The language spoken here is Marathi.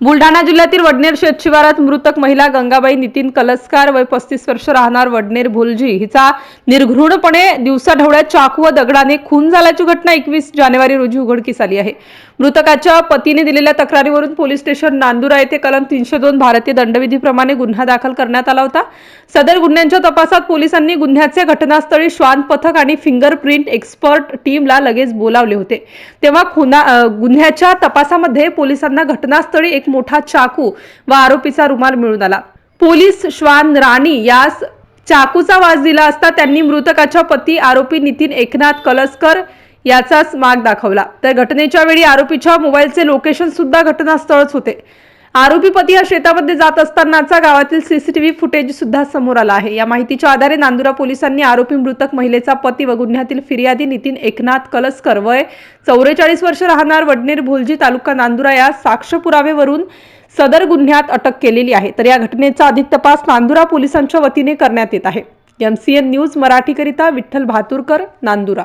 बुलढाणा जिल्ह्यातील वडनेर शेतशिवारात मृतक महिला गंगाबाई नितीन कलस्कार वय पस्तीस वर्ष राहणार वडनेर भोलजी. हिचा निर्घृणपणे दिवसाढवळ्यात चाकू व दगडाने खून झाल्याची घटना एकवीस जानेवारी रोजी उघडकीस आली आहे. मृतकाच्या पतीने दिलेल्या तक्रारीवरून पोलीस स्टेशन नांदुरा येथे कलम तीनशे दोन भारतीय दंडविधीप्रमाणे गुन्हा दाखल करण्यात आला होता. सदर गुन्ह्यांच्या तपासात पोलिसांनी गुन्ह्याचे घटनास्थळी श्वान पथक आणि फिंगरप्रिंट एक्सपर्ट टीमला लगेच बोलावले होते. तेव्हा खुना गुन्ह्याच्या तपासामध्ये पोलिसांना घटनास्थळी एक एक मोठा चाकू व आरोपीचा रुमाल मिळून आला. पोलीस श्वान राणी यास चाकूचा वास दिला असता त्यांनी मृतकाच्या पती आरोपी नितीन एकनाथ कलसकर याचाच माग दाखवला. तर घटनेच्या वेळी आरोपीच्या मोबाईलचे लोकेशन सुद्धा घटनास्थळच होते. आरोपी पती हा शेतामध्ये जात असतानाचा गावातील सीसीटीव्ही फुटेज सुद्धा समोर आला आहे. या माहितीच्या आधारे नांदुरा पोलिसांनी आरोपी मृतक महिलेचा पती व गुन्ह्यातील फिर्यादी नितीन एकनाथ कलसकर वय चौवेचाळीस वर्ष राहणार वडनेर भोलजी तालुका नांदुरा या साक्ष पुरावेवरून सदर गुन्ह्यात अटक केलेली आहे. तर या घटनेचा अधिक तपास नांदुरा पोलिसांच्या वतीने करण्यात येत आहे. एमसीएन न्यूज मराठीकरिता विठ्ठल भातुरकर नांदुरा.